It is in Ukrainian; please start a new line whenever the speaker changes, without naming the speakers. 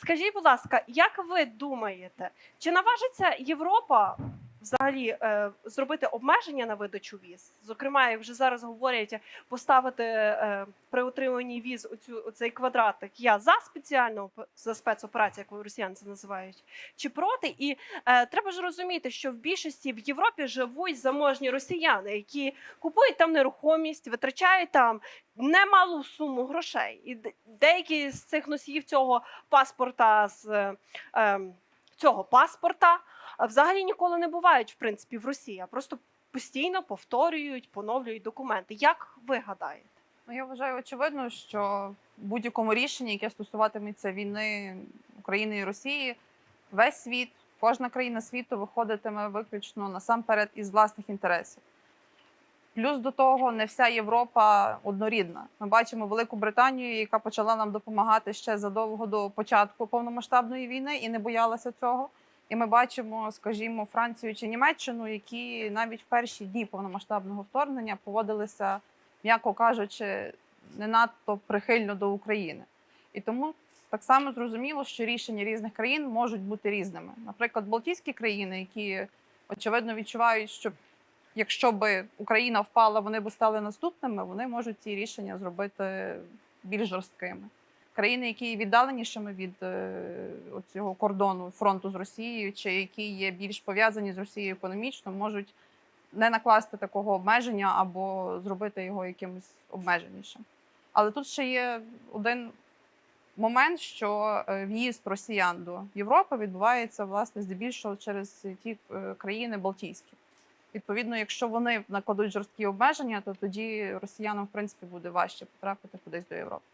скажіть, будь ласка, як ви думаєте, чи наважиться Європа взагалі е, зробити обмеження на видачу віз? Зокрема, як вже зараз говорять, поставити е, при отриманні віз оцю оцей квадратик я за спеціальну за спецоперацію, яку росіяни це називають, чи проти? І е, треба ж розуміти, що в більшості в Європі живуть заможні росіяни, які купують там нерухомість, витрачають там немалу суму грошей. І деякі з цих носіїв цього паспорта з е, ем, цього паспорта взагалі ніколи не бувають в принципі в Росії, а просто постійно повторюють, поновлюють документи. Як ви гадаєте?
Ну, я вважаю очевидно, що в будь-якому рішенні, яке стосуватиметься війни України і Росії, весь світ, кожна країна світу виходитиме виключно насамперед із власних інтересів. Плюс до того, не вся Європа однорідна. Ми бачимо Велику Британію, яка почала нам допомагати ще задовго до початку повномасштабної війни і не боялася цього. І ми бачимо, скажімо, Францію чи Німеччину, які навіть в перші дні повномасштабного вторгнення поводилися м'яко кажучи, не надто прихильно до України. І тому так само зрозуміло, що рішення різних країн можуть бути різними. Наприклад, Балтійські країни, які очевидно відчувають, що якщо би Україна впала, вони б стали наступними, вони можуть ці рішення зробити більш жорсткими. Країни, які є віддаленішими від е, цього кордону фронту з Росією, чи які є більш пов'язані з Росією економічно, можуть не накласти такого обмеження або зробити його якимось обмеженішим. Але тут ще є один момент, що е, в'їзд росіян до Європи відбувається власне здебільшого через ті е, країни Балтійські. Відповідно, якщо вони накладуть жорсткі обмеження, то тоді росіянам в принципі буде важче потрапити кудись до Європи.